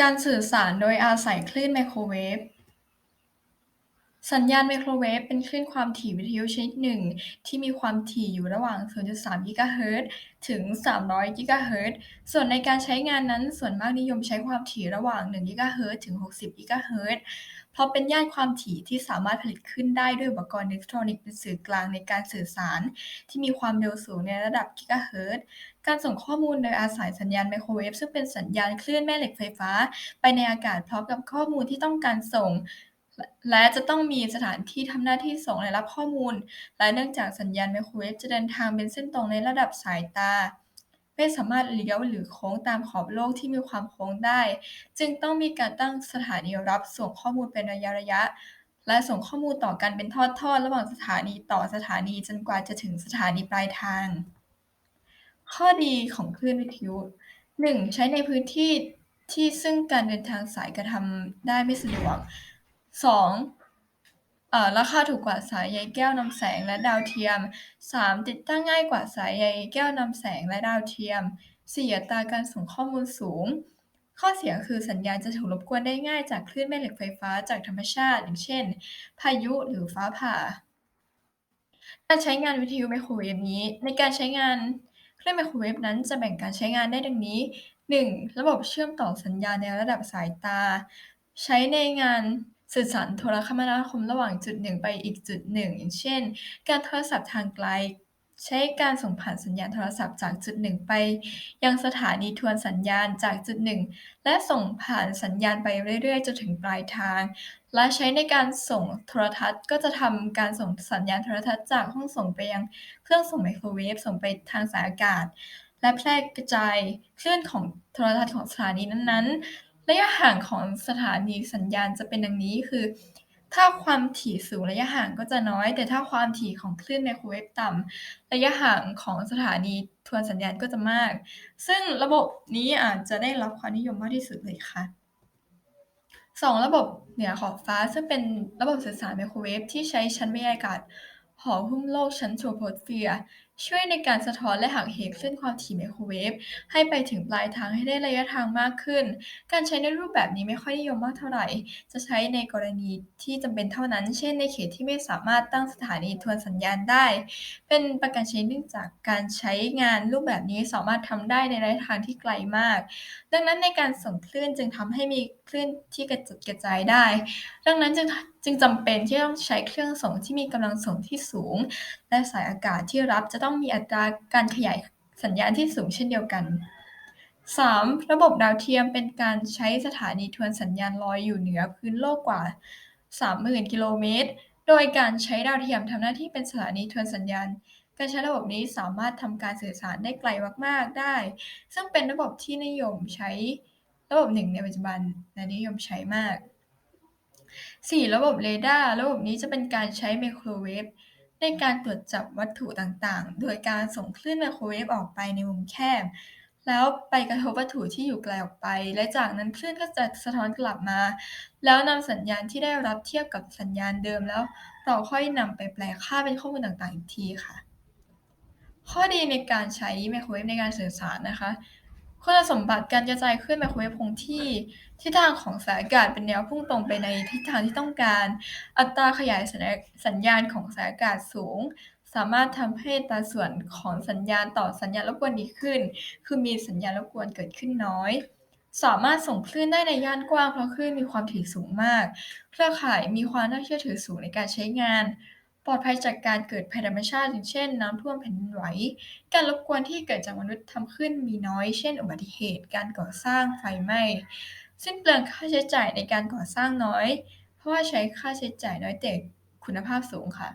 การสื่อสารโดยอาศัยคลื่นไมโครเวฟ สัญญาณไมโครเวฟเป็นคลื่นความถี่วิทยุชนิดหนึ่ง ที่มีความถี่อยู่ระหว่าง 0.3 กิกะเฮิรตซ์ถึง 300 กิกะเฮิรตซ์ส่วนในการใช้งานนั้นส่วนมากนิยมใช้ความถี่ระหว่าง 1 กิกะเฮิรตซ์ถึง 60 กิกะเฮิรตซ์เพราะเป็นย่านความถี่ที่สามารถผลิตขึ้นได้ด้วยอุปกรณ์อิเล็กทรอนิกส์เป็นสื่อกลางในการสื่อสาร ที่มีความเร็วสูงในระดับกิกะเฮิรตซ์การส่งข้อมูลโดยอาศัยสัญญาณไมโครเวฟซึ่งเป็นสัญญาณคลื่นแม่เหล็กไฟฟ้า ไปในอากาศพร้อมกับข้อมูลที่ต้องการส่ง และจะต้องมีสถานที่ทำหน้าที่ส่งและรับข้อมูล และเนื่องจากสัญญาณไมโครเวฟจะเดินทางเป็นเส้นตรงในระดับสายตา ไม่สามารถเลี้ยวหรือโค้งตามขอบโลกที่มีความโค้งได้ จึงต้องมีการตั้งสถานีรับส่งข้อมูลเป็นระยะๆและส่งข้อมูลต่อกันเป็นทอดๆ ระหว่างสถานีต่อสถานีจนกว่าจะถึงสถานีปลายทาง ข้อดีของคลื่นวิทยุหนึ่งใช้ในพื้นที่ที่ซึ่งการเดินทางสายกระทำได้ไม่สะดวก สองเอ่อราคาถูกกว่าสายใยแก้วนำแสงและดาวเทียมสามติดตั้งง่ายกว่าสายใยแก้วนำแสงและดาวเทียมสี่อัตราการส่งข้อมูลสูง ข้อเสียคือสัญญาณจะถูกรบกวนได้ง่ายจากคลื่นแม่เหล็กไฟฟ้าจากธรรมชาติ อย่างเช่น พายุหรือฟ้าผ่า การใช้งานวิทยุไมโครเวฟนี้ ในการใช้งานคลื่นไมโครเวฟนั้นจะแบ่งการใช้งานได้ดังนี้หนึ่งระบบเชื่อมต่อสัญญาณในระดับสายตา ใช้ในงาน สื่อสารโทรคมนาคมระหว่างจุดหนึ่งไปอีกจุดหนึ่ง อย่างเช่น การโทรศัพท์ทางไกล ใช้การส่งผ่านสัญญาณโทรศัพท์จากจุดหนึ่งไป ยังสถานีทวนสัญญาณจากจุดหนึ่งและส่งผ่านสัญญาณไปเรื่อยๆจนถึงปลายทาง และใช้ในการส่งโทรทัศน์ก็จะทำการส่งสัญญาณโทรทัศน์จากห้องส่งไปยังเครื่องส่งไมโครเวฟส่งไปทางสายอากาศและแพร่กระจายคลื่นของโทรทัศน์ของสถานีนั้นๆ ระยะห่างของสถานีสัญญาณจะเป็นดังนี้ คือ ถ้าความถี่สูงระยะห่างก็จะน้อย แต่ถ้าความถี่ของคลื่นไมโครเวฟต่ำระยะห่างของสถานีทวนสัญญาณก็จะมาก ซึ่งระบบนี้อาจจะได้รับความนิยมมากที่สุดเลยค่ะสองระบบเหนือขอบฟ้าซึ่งเป็นระบบสื่อสารไมโครเวฟที่ใช้ชั้นบรรยากาศห่อหุ้มโลกชั้นโทรโพสเฟียร์ ช่วยในการสะท้อนและหักเหคลื่นความถี่ไมโครเวฟให้ไปถึงปลายทางให้ได้ระยะทางมากขึ้น การใช้ในรูปแบบนี้ไม่ค่อยนิยมมากเท่าไหร่ จะใช้ในกรณีที่จำเป็นเท่านั้น เช่นในเขตที่ไม่สามารถตั้งสถานีทวนสัญญาณได้ เป็นประการชนิดเนื่องจากการใช้งานรูปแบบนี้สามารถทำได้ในระยะทางที่ไกลมาก ดังนั้นในการส่งคลื่นจึงทำให้มีคลื่นที่กระจัดกระจายได้ ดังนั้นจึงจึงจำเป็นที่ต้องใช้เครื่องส่งที่มีกำลังส่งที่สูงและสายอากาศที่รับจะต้องมีอัตราการขยายสัญญาณที่สูงเช่นเดียวกันสามระบบดาวเทียมเป็นการใช้สถานีทวนสัญญาณลอยอยู่เหนือพื้นโลกกว่า 30,000 กิโลเมตร โดยการใช้ดาวเทียมทำหน้าที่เป็นสถานีทวนสัญญาณ การใช้ระบบนี้สามารถทำการสื่อสารได้ไกลมากๆได้ ซึ่งเป็นระบบที่นิยมใช้ระบบหนึ่งในปัจจุบันและนิยมใช้มากสี่ระบบเรดาร์ ระบบนี้จะเป็นการใช้ไมโครเวฟ ในการตรวจจับวัตถุต่าง ๆ โดยการส่งคลื่นไมโครเวฟออกไปในมุมแคบ แล้วไปกระทบวัตถุที่อยู่ไกลออกไป และจากนั้นคลื่นก็จะสะท้อนกลับมา แล้วนำสัญญาณที่ได้รับเทียบกับสัญญาณเดิมแล้ว เราค่อยนำไปแปลค่าเป็นข้อมูลต่าง ๆ อีกทีค่ะ ข้อดีในการใช้ไมโครเวฟในการสื่อสารนะคะ คุณสมบัติการกระจายคลื่นไมโครเวฟคงที่ ทิศทางของสายอากาศเป็นแนวพุ่งตรงไปในทิศทางที่ต้องการ อัตราขยายสัญญาสัญญาณของสายอากาศสูง สามารถทำให้ตาส่วนของสัญญาณต่อสัญญาณรบกวนดีขึ้น คือมีสัญญาณรบกวนเกิดขึ้นน้อย สามารถส่งคลื่นได้ในย่านกว้างเพราะคลื่นมีความถี่สูงมาก เครือข่ายมีความน่าเชื่อถือสูงในการใช้งาน ปลอดภัยจากการเกิดภัยธรรมชาติ อย่างเช่น น้ำท่วมแผ่นดินไหว การรบกวนที่เกิดจากมนุษย์ทำขึ้นมีน้อย เช่น อุบัติเหตุ การก่อสร้าง ไฟไหม้ สิ้นเปลืองค่าใช้จ่ายในการก่อสร้างน้อย เพราะว่าใช้ค่าใช้จ่ายน้อยแต่คุณภาพสูงค่ะ